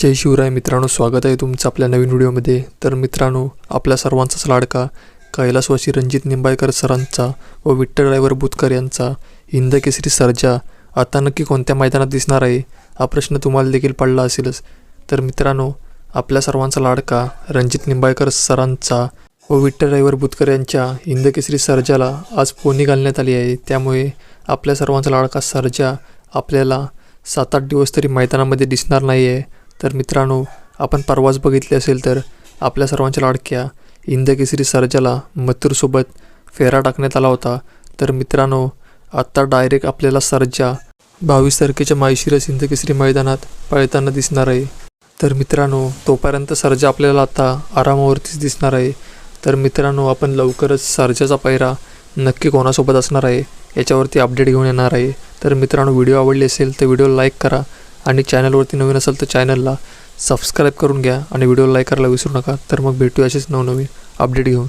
जय शिवराय मित्रांनो स्वागत आहे तुमचं आपल्या नवीन व्हिडिओमध्ये. तर मित्रांनो आपल्या सर्वांचाच लाडका कैलासवासी रणजित निंबाळकर सरांचा व विठ्ठल ड्रायव्हर बुतकर यांचा हिंद केसरी सर्जा आता नक्की कोणत्या मैदानात दिसणार आहे हा प्रश्न तुम्हाला देखील पडला असेलच. तर मित्रांनो आपल्या सर्वांचा लाडका रणजित निंबाळकर सरांचा व विठ्ठल ड्रायव्हर बुतकर यांच्या हिंद केसरी सर्जाला आज पोनी घालण्यात आली आहे. त्यामुळे आपल्या सर्वांचा लाडका सर्जा आपल्याला सात आठ दिवस तरी मैदानामध्ये दिसणार नाही आहे तर मित्रांनो आपण परवाच बघितले असेल तर आपल्या सर्वांच्या लाडक्या हिंद केसरी सर्जाला मथुरसोबत फेरा टाकण्यात आला होता. तर मित्रांनो आत्ता डायरेक्ट आपल्याला सर्जा बावीस तारखेच्या माळशिरस हिंद केसरी मैदानात पळताना दिसणार आहे. तर मित्रांनो तोपर्यंत सर्जा आपल्याला आता आरामावरतीच दिसणार आहे. तर मित्रांनो आपण लवकरच सर्जाचा पायरा नक्की कोणासोबत असणार आहे याच्यावरती अपडेट घेऊन येणार आहे. तर मित्रांनो व्हिडिओ आवडली असेल तर व्हिडिओ लाईक करा आणि चॅनलवरती नवीन असेल तर चॅनलला सबस्क्राईब करून घ्या आणि व्हिडिओला लाईक करायला विसरू नका. तर मग भेटूया असेच नवनवीन अपडेट घेऊन.